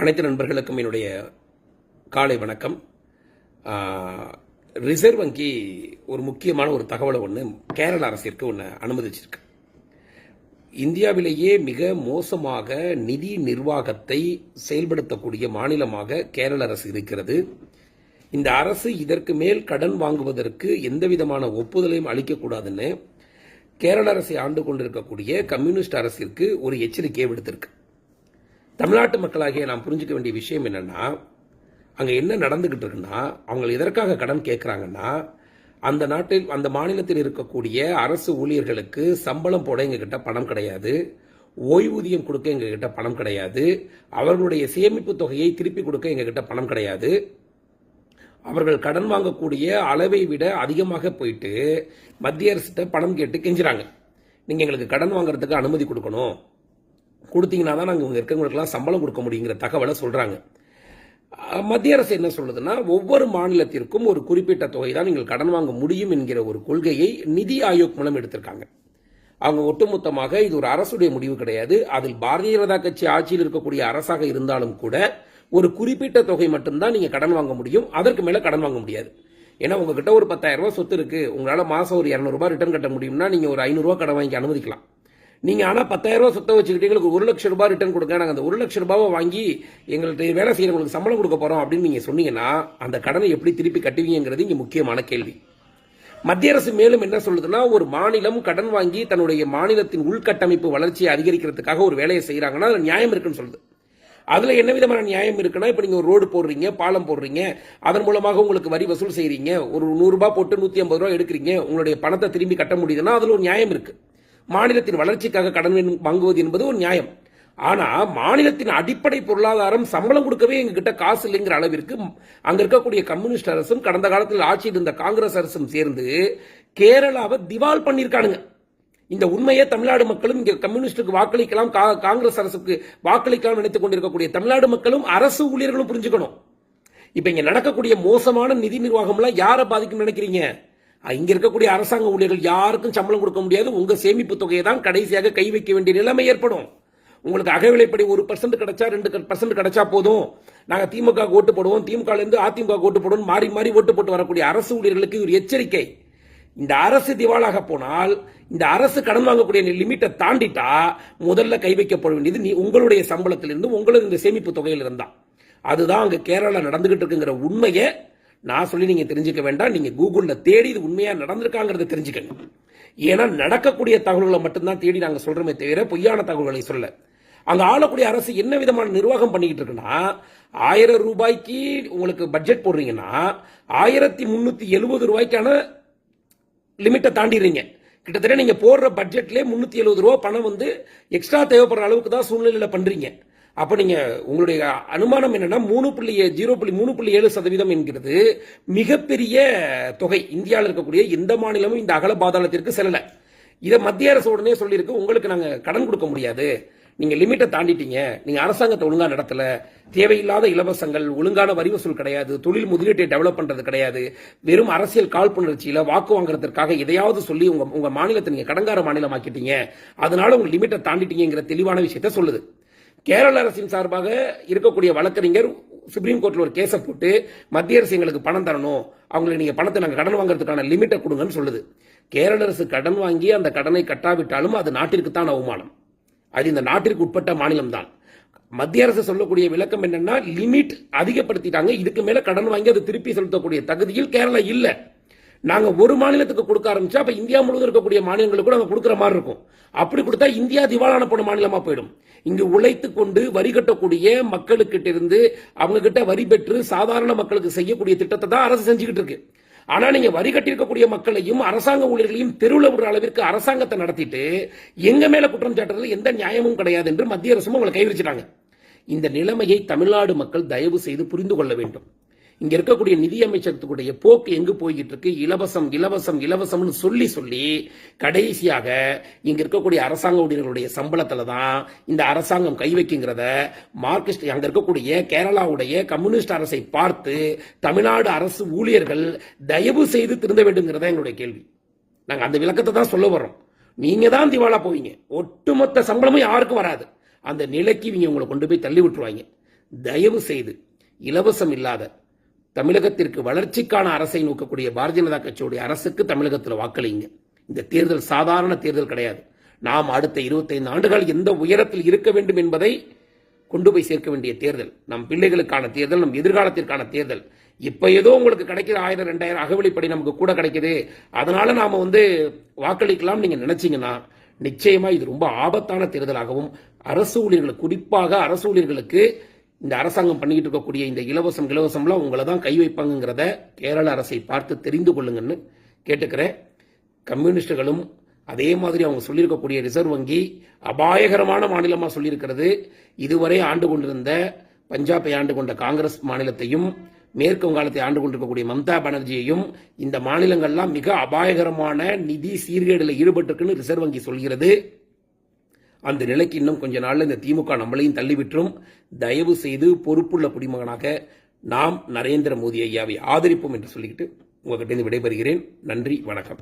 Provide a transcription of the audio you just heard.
அனைத்து நண்பர்களுக்கும் என்னுடைய காலை வணக்கம். ரிசர்வ் வங்கி ஒரு முக்கியமான ஒரு தகவலை ஒன்று கேரள அரசிற்கு ஒன்று அனுமதிச்சிருக்கு. இந்தியாவிலேயே மிக மோசமாக நிதி நிர்வாகத்தை செயல்படுத்தக்கூடிய மாநிலமாக கேரள அரசு இருக்கிறது. இந்த அரசு இதற்கு மேல் கடன் வாங்குவதற்கு எந்த விதமான ஒப்புதலையும் அளிக்கக்கூடாதுன்னு கேரள அரசை ஆண்டு கொண்டிருக்கக்கூடிய கம்யூனிஸ்ட் அரசிற்கு ஒரு எச்சரிக்கையை விடுத்திருக்கு. தமிழ்நாட்டு மக்களாகிய நாம் புரிஞ்சிக்க வேண்டிய விஷயம் என்னென்னா அங்கே என்ன நடந்துக்கிட்டு இருக்குன்னா அவங்க எதற்காக கடன் கேட்குறாங்கன்னா அந்த நாட்டில் அந்த மாநிலத்தில் இருக்கக்கூடிய அரசு ஊழியர்களுக்கு சம்பளம் போட எங்ககிட்ட பணம் கிடையாது. ஓய்வூதியம் கொடுக்க எங்ககிட்ட பணம் கிடையாது. அவர்களுடைய சேமிப்பு தொகையை திருப்பி கொடுக்க எங்ககிட்ட பணம் கிடையாது. அவர்கள் கடன் வாங்கக்கூடிய அளவை விட அதிகமாக போயிட்டு மத்திய அரசிட்ட பணம் கேட்டு கெஞ்சுறாங்க. நீங்கள் எங்களுக்கு கடன் வாங்குறதுக்கு அனுமதி கொடுக்கணும். கொடுத்தீங்கன்னா தான் நாங்கள் இங்கே இருக்கவங்களுக்கெல்லாம் சம்பளம் கொடுக்க முடியுங்கிற தகவலை சொல்கிறாங்க மத்திய அரசு என்ன சொல்லுதுன்னா ஒவ்வொரு மாநிலத்திற்கும் ஒரு குறிப்பிட்ட தொகை தான் நீங்கள் கடன் வாங்க முடியும் என்கிற ஒரு கொள்கையை நிதி ஆயோக் மூலம் எடுத்திருக்காங்க. அவங்க ஒட்டுமொத்தமாக இது ஒரு அரசுடைய முடிவு கிடையாது. அதில் பாரதிய ஜனதா கட்சி ஆட்சியில் இருக்கக்கூடிய அரசாக இருந்தாலும் கூட ஒரு குறிப்பிட்ட தொகை மட்டும்தான் நீங்கள் கடன் வாங்க முடியும். அதற்கு மேலே கடன் வாங்க முடியாது. ஏன்னா உங்ககிட்ட ஒரு பத்தாயிரம் ரூபா சொத்து இருக்கு. உங்களால் மாதம் ஒரு இரநூறுபா ரிட்டர்ன் கட்ட முடியும்னா நீங்கள் ஒரு ஐநூறுரூவா கடன் வாங்கி அனுமதிக்கலாம். நீங்கள் ஆனால் பத்தாயிரம் ரூபா சொத்தை வச்சுக்கிட்டு எங்களுக்கு ஒரு லட்சம் ரூபாய் ரிட்டர்ன் கொடுங்க. நாங்கள் அந்த ஒரு லட்ச ரூபாவை வாங்கி எங்களுக்கு வேலை செய்யறவங்களுக்கு சம்பளம் கொடுக்க போகிறோம் அப்படின்னு நீங்கள் சொன்னீங்கன்னா அந்த கடனை எப்படி திருப்பி கட்டுவீங்கிறது இங்கே முக்கியமான கேள்வி. மத்திய அரசு மேலும் என்ன சொல்லுதுன்னா ஒரு மாநிலம் கடன் வாங்கி தன்னுடைய மாநிலத்தின் உள்கட்டமைப்பு வளர்ச்சியை அதிகரிக்கிறதுக்காக ஒரு வேலையை செய்கிறாங்கன்னா அதில் நியாயம் இருக்குன்னு சொல்லுது. அதில் என்ன விதமான நியாயம் இருக்குன்னா இப்போ நீங்கள் ஒரு ரோடு போடுறீங்க பாலம் போடுறீங்க அதன் மூலமாக உங்களுக்கு வரி வசூல் செய்கிறீங்க ஒரு நூறுரூபா போட்டு நூற்றி ஐம்பது ரூபா எடுக்கிறீங்க உங்களுடைய பணத்தை திரும்பி கட்ட முடியுதுன்னா அதில் ஒரு நியாயம் இருக்குது மாநிலத்தின் வளர்ச்சிக்காக கடன் வாங்குவது என்பது ஒரு நியாயம். ஆனா மாநிலத்தின் அடிப்படை பொருளாதாரம் சம்பளம் கொடுக்கவே எங்ககிட்ட காசு இல்லைங்கிற அளவிற்கு அங்க இருக்கக்கூடிய கம்யூனிஸ்ட் அரசும் கடந்த காலத்தில் ஆட்சியில் இருந்த காங்கிரஸ் அரசும் சேர்ந்து கேரளாவை திவால் பண்ணியிருக்கானுங்க. இந்த உண்மையை தமிழ்நாடு மக்களும் இங்க கம்யூனிஸ்டுக்கு வாக்களிக்கலாம் கா- காங்கிரஸ் அரசுக்கு வாக்களிக்கலாம் நினைத்துக் கொண்டிருக்கக்கூடிய தமிழ்நாடு மக்களும் அரசு ஊழியர்களும் புரிஞ்சுக்கணும். இப்ப இங்க நடக்கக்கூடிய மோசமான நிதி நிர்வாகம்லாம் யாரை பாதிக்கும் நினைக்கிறீங்க? இங்க இருக்கக்கூடிய அரசாங்க ஊழியர்கள் யாருக்கும் சம்பளம் கொடுக்க முடியாது. உங்க சேமிப்பு தொகையை தான் கடைசியாக கை வைக்க வேண்டிய நிலைமை ஏற்படும். உங்களுக்கு அகவிலைப்படி ஒரு பர்சன்ட் கிடைச்சா ரெண்டு பர்சன்ட் கிடைச்சா போதும். நாங்க திமுக ஓட்டு போடுவோம். திமுக இருந்து அதிமுக ஓட்டு போடுவோம் மாறி மாறி ஓட்டு போட்டு வரக்கூடிய அரசு ஊழியர்களுக்கு ஒரு எச்சரிக்கை. இந்த அரசு திவாலாக போனால் இந்த அரசு கடன் வாங்கக்கூடிய லிமிட்டை தாண்டிட்டா முதல்ல கை வைக்கப்பட வேண்டியது நீ உங்களுடைய சம்பளத்திலிருந்து உங்களது இந்த சேமிப்பு தொகையில் இருந்தா அதுதான் அங்க கேரளா நடந்துகிட்டு இருக்குங்கிற உண்மையை நான் சொல்லி நீங்கள் தெரிஞ்சுக்க வேண்டாம். நீங்கள் கூகுளில் தேடி இது உண்மையாக நடந்திருக்காங்கிறத தெரிஞ்சுக்கங்க. ஏன்னா நடக்கக்கூடிய தகவல்களை மட்டும்தான் தேடி நாங்கள் சொல்கிறோமே தவிர பொய்யான தகவல்களை சொல்ல. அங்கே ஆளக்கூடிய அரசு என்ன விதமான நிர்வாகம் பண்ணிக்கிட்டு இருக்குன்னா ஆயிரம் ரூபாய்க்கு உங்களுக்கு பட்ஜெட் போடுறீங்கன்னா ஆயிரத்தி முந்நூற்றி எழுபது ரூபாய்க்கான லிமிட்டை தாண்டிடுறீங்க. கிட்டத்தட்ட நீங்கள் போடுற பட்ஜெட்லேயே முந்நூற்றி எழுபது ரூபா பணம் வந்து எக்ஸ்ட்ரா தேவைப்படுற அளவுக்கு தான் சூழ்நிலையில் பண்ணுறீங்க அப்போ நீங்கள் உங்களுடைய அனுமானம் என்னென்னா மூணு புள்ளி ஜீரோ புள்ளி மூணு புள்ளி ஏழு சதவீதம் என்கிறது மிகப்பெரிய தொகை. இந்தியாவில் இருக்கக்கூடிய எந்த மாநிலமும் இந்த அகல பாதாளத்திற்கு செல்லலை. இதை மத்திய அரசு உடனே சொல்லியிருக்கு. உங்களுக்கு நாங்கள் கடன் கொடுக்க முடியாது. நீங்கள் லிமிட்டை தாண்டிட்டீங்க. நீங்கள் அரசாங்கத்தை ஒழுங்காக நடத்தலை. தேவையில்லாத இலவசங்கள் ஒழுங்கான வரி வசூல் கிடையாது. தொழில் முதலீட்டை டெவலப் பண்ணுறது கிடையாது. வெறும் அரசியல் காழ்ப்புணர்ச்சியில் வாக்கு வாங்குறதுக்காக எதையாவது சொல்லி உங்கள் உங்கள் மாநிலத்தை நீங்கள் கடங்கார மாநிலமாக்கிட்டீங்க. அதனால உங்கள் லிமிட்டை தாண்டிட்டீங்கிற தெளிவான விஷயத்த சொல்லுது. கேரள அரசின் சார்பாக இருக்கக்கூடிய வழக்கறிஞர் சுப்ரீம் கோர்ட்டில் ஒரு கேஸை போட்டு மத்திய அரசு எங்களுக்கு பணம் தரணும். அவங்களுக்கு நீங்கள் பணத்தை நாங்கள் கடன் வாங்குறதுக்கான லிமிட்டை கொடுங்கன்னு சொல்லுது. கேரள அரசு கடன் வாங்கி அந்த கடனை கட்டாவிட்டாலும் அது நாட்டிற்கு தான் அவமானம். அது இந்த நாட்டிற்கு உட்பட்ட மாநிலம் தான். மத்திய அரசு சொல்லக்கூடிய விளக்கம் என்னன்னா லிமிட் அதிகப்படுத்திட்டாங்க. இதுக்கு மேல கடன் வாங்கி அதை திருப்பி செலுத்தக்கூடிய தகுதியில் கேரளா இல்லை. நாங்க ஒரு மாநிலத்துக்கு கொடுக்க ஆரம்பிச்சா அப்போ இந்தியா முழுவதும் இருக்கக்கூடிய மாநிலங்களுக்கு நாங்க கொடுக்குற மாதிரி இருக்கும். அப்படி கொடுத்தா இந்தியா திவாலான போன மாநிலமா போயிடும். இங்கு உழைத்து கொண்டு வரி கட்டக்கூடிய மக்களுக்கிட்ட இருந்து அவங்க கிட்ட வரி பெற்று சாதாரண மக்களுக்கு செய்யக்கூடிய திட்டத்தை தான் அரசு செஞ்சுக்கிட்டு இருக்கு. ஆனா நீங்க வரி கட்டியிருக்கக்கூடிய மக்களையும் அரசாங்க ஊழியர்களையும் தெருவில் விடுற அளவிற்கு அரசாங்கத்தை நடத்திட்டு எங்க மேல குற்றம் சாட்டுறதுல எந்த நியாயமும் கிடையாது என்று மத்திய அரசும் அவங்களை கைவிரிச்சிட்டாங்க. இந்த நிலைமையை தமிழ்நாடு மக்கள் தயவு செய்து புரிந்து கொள்ள வேண்டும். இங்க இருக்கக்கூடிய நிதியமைச்சகத்துக்குடைய போக்கு எங்கு போய்கிட்டு இருக்கு? இலவசம் இலவசம் இலவசம்னு சொல்லி சொல்லி கடைசியாக இங்க இருக்கக்கூடிய அரசாங்க ஊழியர்களுடைய சம்பளத்துல தான் இந்த அரசாங்கம் கை வைக்குங்கிறத மார்க்சிஸ்ட் அங்க இருக்கக்கூடிய கேரளாவுடைய கம்யூனிஸ்ட் அரசை பார்த்து தமிழ்நாடு அரசு ஊழியர்கள் தயவு செய்து திருந்த வேண்டும்ங்கிறத எங்களுடைய கேள்வி. நாங்க அந்த விளக்கத்தை தான் சொல்ல வர்றோம். நீங்க தான் திவாலா போவீங்க. ஒட்டுமொத்த சம்பளமும் யாருக்கும் வராது? அந்த நிலைக்கு இவங்க உங்களை கொண்டு போய் தள்ளி விட்டுருவாங்க. தயவு செய்து இலவசம் இல்லாத தமிழகத்திற்கு வளர்ச்சிக்கான அரசை நோக்கக்கூடிய பாரதிய ஜனதா கட்சியுடைய அரசுக்கு தமிழகத்தில் வாக்களிங்க. இந்த தேர்தல் சாதாரண தேர்தல் கிடையாது. நாம் அடுத்த 25 ஆண்டுகள் எந்த உயரத்தில் இருக்க வேண்டும் என்பதை கொண்டு போய் சேர்க்க வேண்டிய தேர்தல். நம் பிள்ளைகளுக்கான தேர்தல் நம் எதிர்காலத்திற்கான தேர்தல். இப்ப ஏதோ உங்களுக்கு கிடைக்கிற ஆயிரம் ரெண்டாயிரம் அகவலிப்படி நமக்கு கூட கிடைக்குது. அதனால நாம வந்து வாக்களிக்கலாம் நீங்க நினைச்சீங்கன்னா நிச்சயமா இது ரொம்ப ஆபத்தான தேர்தலாகவும் அரசு ஊழியர்களுக்கு குறிப்பாக அரசு ஊழியர்களுக்கு இந்த அரசாங்கம் பண்ணிக்கிட்டு இருக்கக்கூடிய இந்த இலவசம் இலவசம்லாம் உங்களை தான் கை வைப்பாங்கங்கிறத கேரள அரசை பார்த்து தெரிந்து கொள்ளுங்கன்னு கேட்டுக்கிறேன். கம்யூனிஸ்டுகளும் அதே மாதிரி அவங்க சொல்லியிருக்கக்கூடிய ரிசர்வ் வங்கி அபாயகரமான மாநிலமாக சொல்லியிருக்கிறது. இதுவரை ஆண்டு கொண்டிருந்த பஞ்சாபை ஆண்டு கொண்ட காங்கிரஸ் மாநிலத்தையும் மேற்கு வங்காளத்தை ஆண்டு கொண்டிருக்கக்கூடிய மம்தா பானர்ஜியையும் இந்த மாநிலங்கள்லாம் மிக அபாயகரமான நிதி சீர்கேடில் ஈடுபட்டிருக்குன்னு ரிசர்வ் வங்கி சொல்கிறது. அந்த நிலைக்கு இன்னும் கொஞ்ச நாளில் இந்த திமுக நம்மளையும் தள்ளிவிட்டுரும். தயவு செய்து பொறுப்புள்ள குடிமகனாக நாம் நரேந்திர மோடி ஐயாவை ஆதரிப்போம் என்று சொல்லிக்கிட்டு உங்ககிட்டேருந்து விடைபெறுகிறேன். நன்றி வணக்கம்.